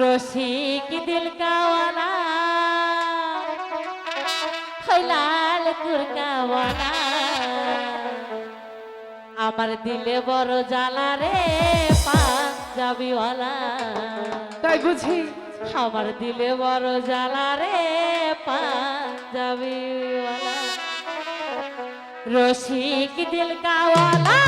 রসিক দিল কাওয়ালা। হয় লাল কুরকাওয়ালা আমার দিলে বড় জ্বালা রে পাঞ্জাবিওয়ালা। তাই বুঝি? আমার দিলে বড় জ্বালা রে পাঞ্জাবিওয়ালা। রসিক দিল কাওয়ালা।